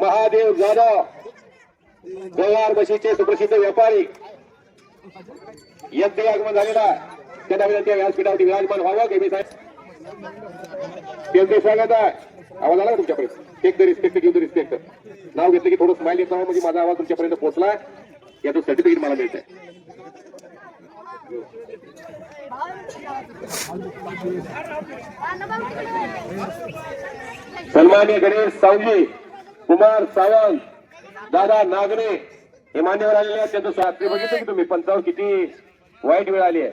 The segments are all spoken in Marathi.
महादेव जाधव गोवार बशीचे सुप्रसिद्ध व्यापारी. यंत्री आगमन झालेला त्यांना विनंती आहे व्यासपीठावरती विराजमान व्हावं केमी साहेब त्यांचे स्वागत आहे. आवाज आला तुमच्याकडे तुमच्यापर्यंत? टेक द रिस्पेक्ट घेऊन रिस्पेक्ट नाव घेतलं की थोडं स्माईल येत म्हणजे माझा आवाज तुमच्यापर्यंत पोहोचला याचं सर्टिफिकेट मला मिळतंय. सन्मान्य गणेश सावजी कुमार सावंत दादा नागरे हे मान्यवर आलेले आहेत. त्यांचं शास्त्री बघितलं की तुम्ही पंचावर किती वाईट वेळ आली आहे.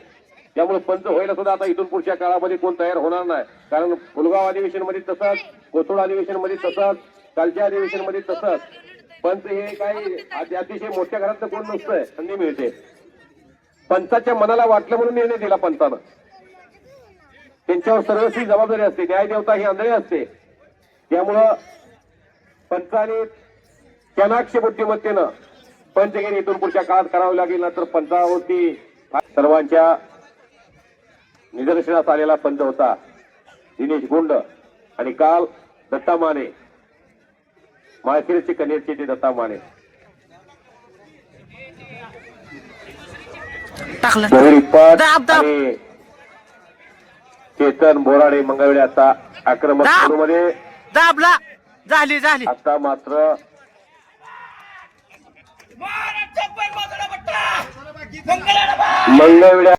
त्यामुळे पंच व्हायला सुद्धा आता इथून पुढच्या काळामध्ये कोण तयार होणार नाही. कारण फुलगाव अधिवेशनमध्ये तसंच कोथोड अधिवेशनमध्ये तसंच कालच्या अधिवेशनमध्ये तसंच पंच हे काही अतिशय मोठ्या घरात कोण नसतंय संधी मिळते. पंचाच्या मनाला वाटलं म्हणून निर्णय दिला पंचानं. त्यांच्यावर सर्वस्वी जबाबदारी असते. न्यायदेवता ही आंधळी असते. त्यामुळं पंचाने चाणाक्ष बुद्धिमत्तेनं पंचगिरी इथून पुढच्या काळात करावं लागेल ना तर पंचावरती सर्वांच्या निदर्शनास आलेला पंच होता दिनेश गुंड आणि काल दत्ता माने. माळशिरसचे कनेरचे ते दत्ता माने. चेतन बोराडे मंगळवेळे आता आक्रमक. मध्ये दाबला. झाली झाली. आता मात्र मंगळवेळा